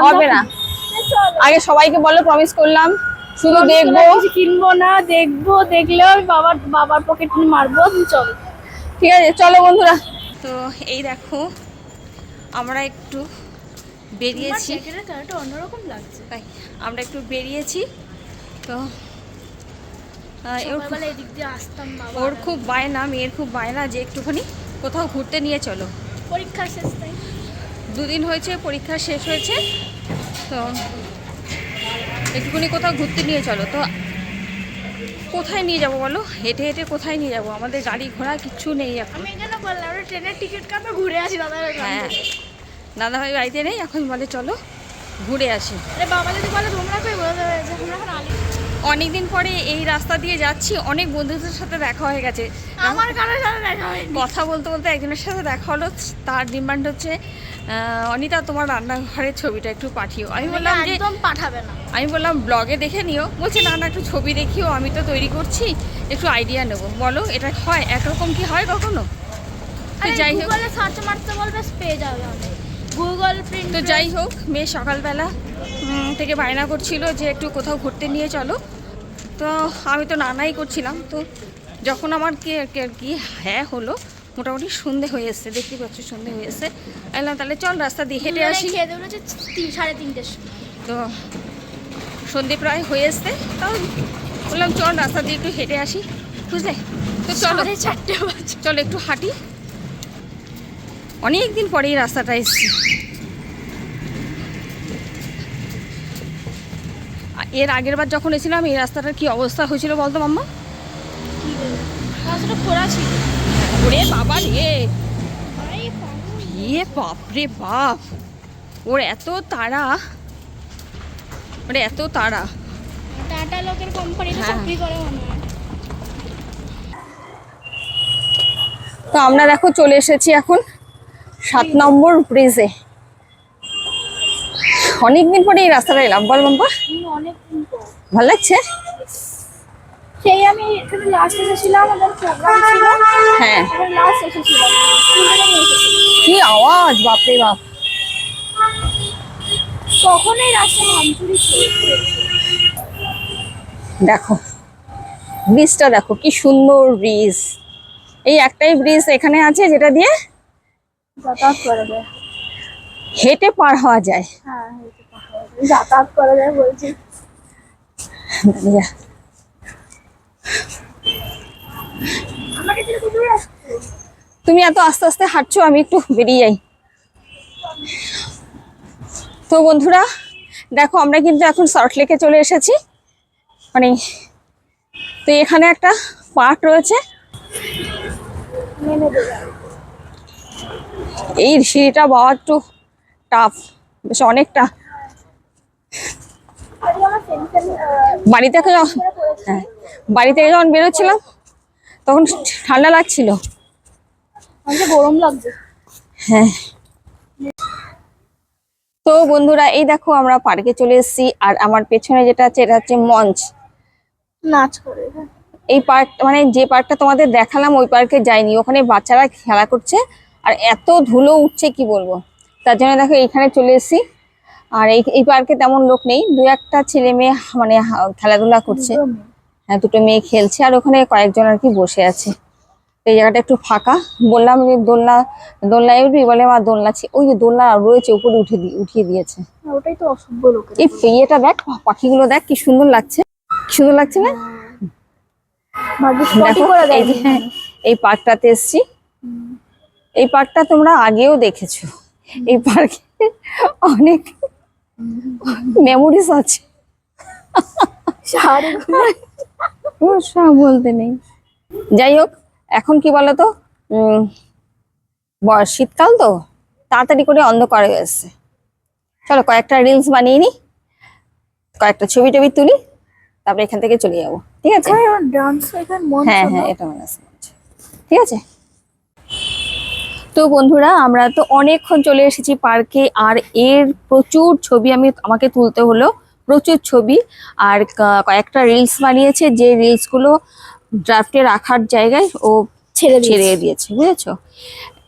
হবে না। আগে সবাইকে বলো প্রমিস করলাম। শুধু দেখব। কিনবো না দেখব দেখলে ওই বাবার বাবার পকেট মারবো চলো। ঠিক আছে চলো বন্ধুরা। তো এই দেখো আমরা একটু বেরিয়েছি। অন্যরকম লাগছে। তাই আমরা একটু বেরিয়েছি। তো ওর খুব- বায়না মেয়ের খুব বায়না যে একটুখানি কোথাও ঘুরতে নিয়ে চলো। পরীক্ষা শেষ দুদিন হয়েছে পরীক্ষা শেষ হয়েছে তো একটুখানি কোথাও ঘুরতে নিয়ে চলো। তো কোথায় নিয়ে যাব বলো? হেঁটে হেঁটে কোথায় নিয়ে যাব? আমাদের গাড়ি ঘোড়া কিচ্ছু নেই এখন। আমি এখানে বললাম আমরা ট্রেনের টিকিট কাটবো ঘুরে আসি দাদা হ্যাঁ দাদাভাই বাড়িতে নেই এখন বলে চলো ঘুরে আসি। বাবা যদি বলে তোমরা কই বলে দেবে যে আমরা এখন আলি। অনেকদিন পরে এই রাস্তা দিয়ে যাচ্ছি অনেক বন্ধুদের সাথে দেখা হয়ে গেছে। আমার কারোর সাথে দেখা হয়নি। কথা বলতে বলতে একজনের সাথে দেখা হলো তার ডিমান্ড হচ্ছে অনিতা তোমার রান্নাঘরের ছবিটা একটু পাঠিও। আমি বললাম যে একদম পাঠাবে না। আমি বললাম ব্লগে দেখে নিও। বলছে না না একটু ছবি দেখিও আমি তো তৈরি করছি একটু আইডিয়া নেব। বলো এটা হয় একরকম কি হয় কখনো? যাই হোক। সার্চ মারতে বলবে পেয়ে যাবে অনেক গুগল প্রিন্ট তো যাই হোক মেয়ে সকালবেলা থেকে বায়না করছিল যে একটু কোথাও ঘুরতে নিয়ে চলো। তো আমি তো নানাই করছিলাম তো যখন আমার কি আর কি- আর কি হ্যাঁ হলো মোটামুটি সন্ধে হয়ে এসছে দেখতে পাচ্ছ সন্ধে হয়ে এসছে। আমি তাহলে চল রাস্তা দিয়ে হেঁটে আসি। সাড়ে তিনটের সময়। তো সন্ধে প্রায় হয়ে এসছে তাও বললাম চল রাস্তা দিয়ে একটু হেঁটে আসি। বুঝলে? তো চলো। চারটে চলো একটু হাঁটি। অনেক দিন পরে এই রাস্তাটা এসছি। এর আগের বার যখন এসেছিলাম এই রাস্তাটার কি অবস্থা হয়েছিল বলতো মাম্মা? রাস্তাটা খোলা ছিল। ওরে বাবা রে। বাবা। ইয়ে বাপ রে বাপ। ওর এত তাড়া। ওর এত তাড়া। টাটা লোকের কোম্পানিতে হ্যাঁ। চাকরি করে তো আমরা দেখো চলে এসেছি এখন সাত নম্বর ব্রিজে অনেকদিন পরে এই রাস্তাটা এলাম। বল পর। ভালো লাগছে? সেই আমি এখানে লাস্ট এসেছিলাম আমাদের প্রোগ্রাম ছিল। হ্যাঁ। লাস্ট এসেছিলাম। কি আওয়াজ বাপরে বাপ। তখন এই রাস্তা ভাঙচুরি দেখো ব্রিজটা দেখো কি সুন্দর ব্রিজ। এই একটাই ব্রিজ এখানে আছে যেটা দিয়ে যাতায়াত করা যায়। হেঁটে পার হওয়া যায়। হ্যাঁ। যাতায়াত করা যায় বলছি। তুমি এত আস্তে আস্তে হাঁটছো আমি একটু বেরিয়ে যাই। তো বন্ধুরা দেখো আমরা কিন্তু এখন সল্ট লেকে চলে এসেছি। মানে তো এখানে একটা পার্ক রয়েছে। এই সিঁড়িটা বাবা একটু টাফ বেশ অনেকটা। বাড়ি থেকে যখন হ্যাঁ বাড়ি থেকে যখন বেরোচ্ছিলাম তখন ঠান্ডা লাগছিল। গরম লাগছে। হ্যাঁ। তো বন্ধুরা এই দেখো আমরা পার্কে চলে এসেছি আর আমার পেছনে যেটা আছে এটা হচ্ছে মঞ্চ। নাচ করে এই পার্ক মানে যে পার্কটা তোমাদের দেখালাম ওই পার্কে যাইনি। ওখানে বাচ্চারা খেলা করছে আর এত ধুলো উঠছে কি বলব? তার জন্য দেখো এইখানে চলে এসেছি। আর এই এই পার্কে তেমন লোক নেই। দু একটা ছেলে মেয়ে মানে খেলাধুলা করছে। হ্যাঁ দুটো মেয়ে খেলছে। আর ওখানে কয়েকজন আর কি বসে আছে। এই জায়গাটা একটু ফাঁকা। বললাম যে দোলনা দোলনায় উঠবি? বলে মা দোলনা ওই যে দোলনা রয়েছে উপরে উঠে দিয়ে উঠিয়ে দিয়েছে। ওটাই তো অসভ্য লোকের এই ইয়েটা দেখ পাখিগুলো দেখ কি সুন্দর লাগছে। কি সুন্দর লাগছে না? এই পার্কটাতে এসছি। এই পার্কটা তোমরা আগেও দেখেছ। এই পার্কে অনেক মেমোরিজ আছে। বলতে নেই। যাই হোক এখন কি বলতো? উম, শীতকাল তো তাড়াতাড়ি করে অন্ধকার হয়ে এসছে চলো কয়েকটা রিলস বানিয়ে নি কয়েকটা ছবি টবি তুলি তারপরে এখান থেকে চলে যাব। ঠিক আছে? এখানে মন হ্যাঁ হ্যাঁ এটা মনে আছে। ঠিক আছে? তো বন্ধুরা আমরা তো অনেকক্ষণ চলে এসেছি পার্কে আর এর প্রচুর ছবি আমি আমাকে তুলতে হলো প্রচুর ছবি। আর কয়েকটা রিলস বানিয়েছে যে রিলসগুলো ড্রাফটে রাখার জায়গায় ও ছেড়ে ছেড়ে দিয়েছে বুঝেছ?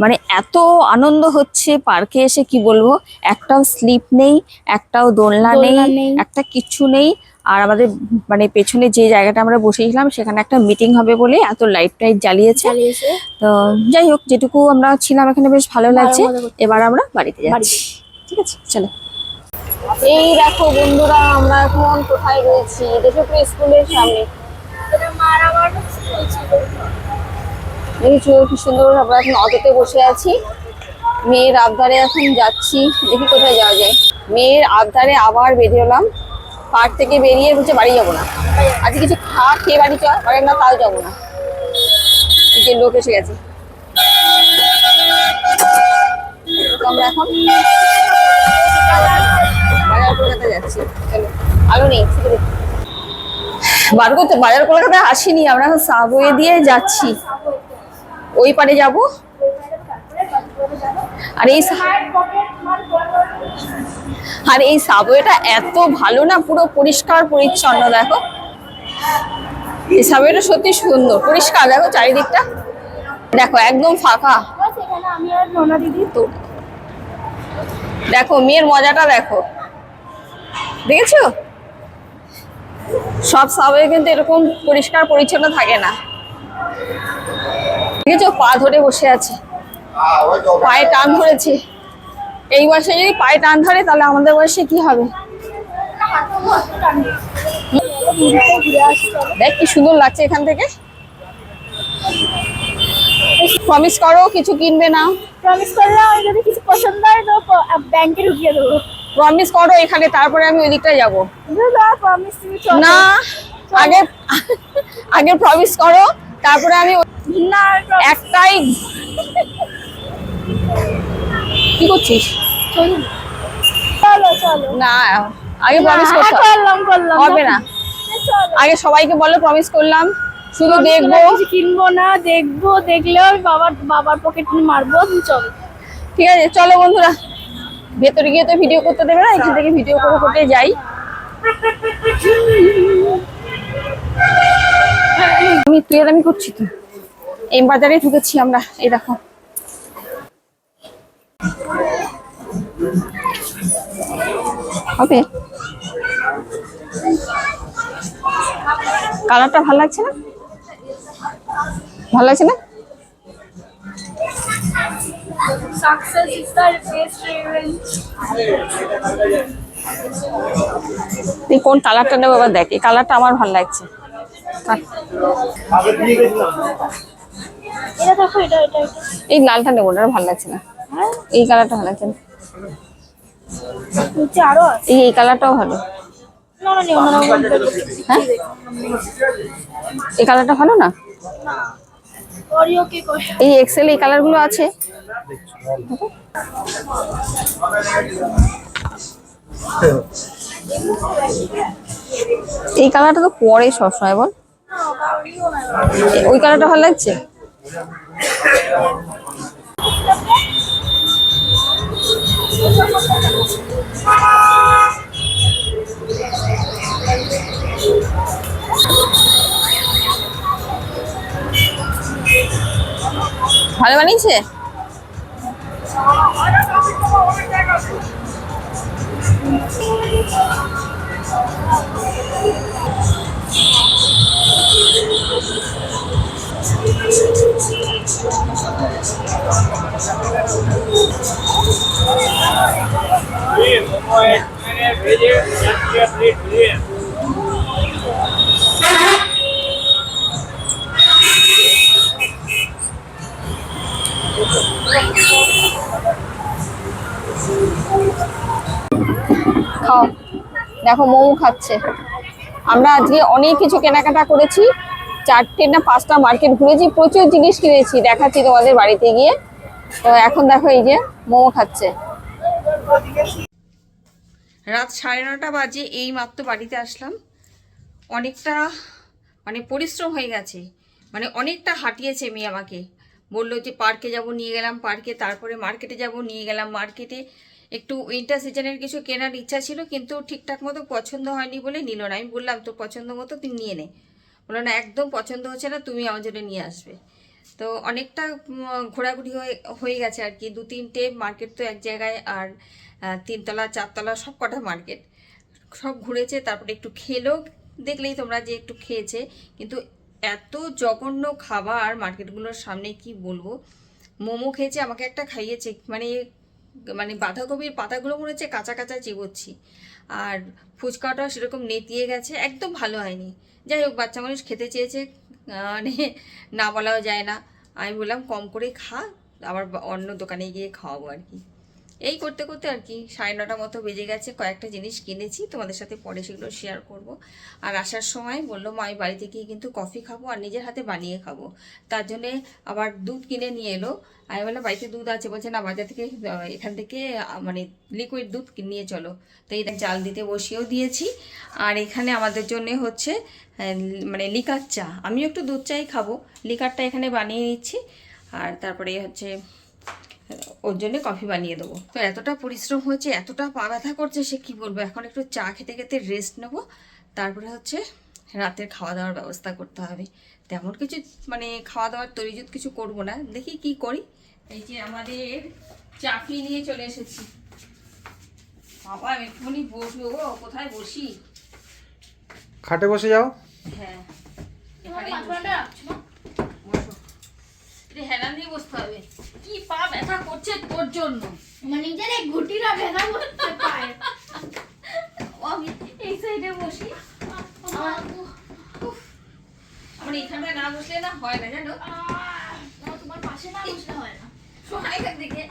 মানে এত আনন্দ হচ্ছে পার্কে এসে কি বলব? একটাও স্লিপ নেই একটাও দোলনা নেই। একটা কিচ্ছু নেই। আর আমাদের মানে পেছনে যে জায়গাটা আমরা বসেছিলাম সেখানে একটা মিটিং হবে বলে এত লাইট টাইট জ্বালিয়েছে। তো যাই হোক যেটুকু আমরা ছিলাম এখানে বেশ ভালো লাগছে। এবার আমরা বাড়িতে বাড়ি যাচ্ছি ঠিক আছে চলো। এই দেখো বন্ধুরা আমরা এখন কোথায় রয়েছি? দেশপ্র স্কুলের সামনে। দেখেছ কি সুন্দর আমরা এখন অটোতে বসে আছি। মেয়ের আবদারে এখন যাচ্ছি। দেখি কোথায় যাওয়া যায়। মেয়ের আবদারে আবার বেরিয়ে পার্ক থেকে বেরিয়ে বলছে বাড়ি যাব না। আজকে কিছু খা খেয়ে বাড়ি চল বাড়ি না তাও যাব না। যে লোক এসে গেছে। আমরা এখন নেই বার করতে, বাজার কলকাতায় আসিনি, আমরা এখন সাবওয়ে দিয়ে যাচ্ছি। ওই পারে যাব। আর এই আর এই সাবওয়েটা এত ভালো না, পুরো পরিষ্কার পরিচ্ছন্ন, দেখো। এই সাবওয়েটা সত্যি সুন্দর, পরিষ্কার, দেখো চারিদিকটা। দেখো, একদম ফাঁকা। দেখো, মেয়ের মজাটা দেখো। দেখেছ? সব সাবওয়ে কিন্তু এরকম পরিষ্কার পরিচ্ছন্ন থাকে না। দেখেছ? পা ধরে বসে আছে। পায়ে টান ধরেছে। এই বয়সে যদি পায়ে টান ধরে তাহলে আমাদের বয়সে কি হবে? দেখ কি সুন্দর লাগছে এখান থেকে। প্রমিস করো কিছু কিনবে না। প্রমিস করলাম আমি যদি কিছু পছন্দ হয় তো ব্যাংকে ঢুকিয়ে দেবো। প্রমিস করো এখানে তারপরে আমি ওই দিকটা যাব। না আগে আগে প্রমিস করো তারপরে আমি না। একটাই কি করছিস? চলো চলো। না আগে প্রমিস করতে করলাম করলাম। হবে না। আগে সবাইকে বলো প্রমিস করলাম। শুধু দেখব। কিনবো না দেখব দেখলেও বাবার বাবার পকেট মারবো চলো। ঠিক আছে চলো বন্ধুরা। ভেতরে গিয়ে তো ভিডিও করতে দেবে না এখান থেকে ভিডিও করে করতে যাই। আমি তুই আমি করছি তো। এম বাজারে ঢুকেছি আমরা এই দেখো। হবে। কালারটা ভালো লাগছে না? ভালো লাগছে না? Success is the best revenge. তুই কোন কালারটা নেব এবার দেখ এই কালারটা আমার ভালো লাগছে। এই লালটা নেব না ভালো লাগছে না। হ্যাঁ এই কালারটা ভালো লাগছে নিচে আরও আছে? এই কালারটাও ভালো। না না নিও না না, না, হ্যাঁ? এই কালারটা ভালো না? এই এক্সেল এই কালারগুলো আছে। এই কালারটা তো পরে সবসময় বল। ওই কালারটা ভালো লাগছে? ভালো বানিয়েছে? খাও। দেখো মোমো খাচ্ছে। আমরা আজকে অনেক কিছু কেনাকাটা করেছি। চারটে না পাঁচটা মার্কেট ঘুরেছি, প্রচুর জিনিস কিনেছি, দেখাচ্ছি তোমাদের বাড়িতে গিয়ে। তো এখন দেখো এই যে মোমো খাচ্ছে। রাত সাড়ে নটা বাজে, এই মাত্র বাড়িতে আসলাম। অনেকটা মানে পরিশ্রম হয়ে গেছে। মানে অনেকটা হাঁটিয়েছে মেয়ে আমাকে। বলল যে পার্কে যাব, নিয়ে গেলাম পার্কে তারপরে মার্কেটে যাব, নিয়ে গেলাম মার্কেটে একটু উইন্টার সিজনের কিছু কেনার ইচ্ছা ছিল, কিন্তু ঠিকঠাক মতো পছন্দ হয়নি বলে নিল না। আমি বললাম, তোর পছন্দ মতো তুই নিয়ে নে। বলল না একদম পছন্দ হচ্ছে না, তুমি আমার জন্য নিয়ে আসবে। তো অনেকটা ঘোরাঘুরি হয়ে হয়ে গেছে আর কি। দু তিনটে মার্কেট তো এক জায়গায় আর তিনতলা, চারতলা সব কটা মার্কেট। সব ঘুরেছে, তারপরে একটু খেলো, দেখলেই তোমরা যে একটু খেয়েছে। কিন্তু এত জঘন্য খাবার মার্কেটগুলোর সামনে কি বলব? মোমো খেয়েছে, আমাকে একটা খাইয়েছে মানে মানে বাঁধাকপির পাতাগুলো মনে হচ্ছে কাঁচা কাঁচা চিবোচ্ছি। আর ফুচকাটা সেরকম নেতিয়ে গেছে, একদম ভালো হয়নি। যাই হোক, বাচ্চা মানুষ খেতে চেয়েছে মানে না বলাও যায় না। আমি বললাম, কম করে খা, আবার অন্য দোকানে গিয়ে খাওয়াবো আর কি। এই করতে করতে আর কি সাড়ে নটা মতো বেজে গেছে, কয়েকটা জিনিস কিনেছি, তোমাদের সাথে পরে সেগুলো শেয়ার করব। আর আসার সময় বলল, মা বাড়িতে গিয়ে কিন্তু কফি খাব আর নিজের হাতে বানিয়ে খাব। তার জন্যে আবার দুধ কিনে নিয়ে এলো। আমি বললাম, বাড়িতে দুধ আছে। বলছে, না, বাজার থেকে এখান থেকে মানে লিকুইড দুধ নিয়ে চলো। তো এই চাল দিতে বসিয়েও দিয়েছি। আর এখানে আমাদের জন্য হচ্ছে মানে লিকার চা। আমিও একটু দুধ চাই খাব। লিকারটা এখানে বানিয়ে নিচ্ছি। আর তারপরে হচ্ছে ওর জন্য কফি বানিয়ে দেবো। তো এতটা পরিশ্রম হয়েছে এতটা পা ব্যথা করছে সে কি বলব? এখন একটু চা খেতে খেতে রেস্ট নেব। তারপরে হচ্ছে রাতের খাওয়া দাওয়ার ব্যবস্থা করতে হবে। তেমন কিছু মানে খাওয়া দাওয়ার তৈরিজুত কিছু করব না। দেখি কি করি। এই যে আমাদের চাকরি নিয়ে চলে এসেছি। বাবা আমি একটুখানি বসবো গো। কোথায় বসি? খাটে বসে যাও। হ্যাঁ? বসো। হেলান দিয়ে বসতে হবে। কি পা ব্যথা করছে তোর জন্য? মানে নিজের এই পারে আমি এই সাইডে বসি। আমার না বসলে না হয় না জানো? তোমার পাশে না বসলে হয় না। শোনা এখান থেকে।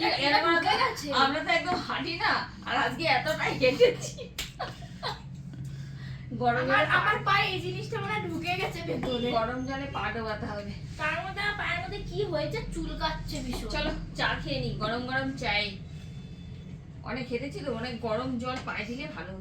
তো- আমরা তো একদম হাঁটি না আর আজকে এতটাই হেঁটেছি। গরম আমার আমার পায়ে এই জিনিসটা মানে ঢুকে গেছে ভেতরে। গরম জলে পা ডোবাতে হবে। তার মধ্যে পায়ের মধ্যে কি হয়েছে? চুলকাচ্ছে ভীষণ। চলো চা খেয়ে নি গরম গরম চাই। অনেক খেতে ছিল অনেক গরম জল পায়ে দিলে ভালো।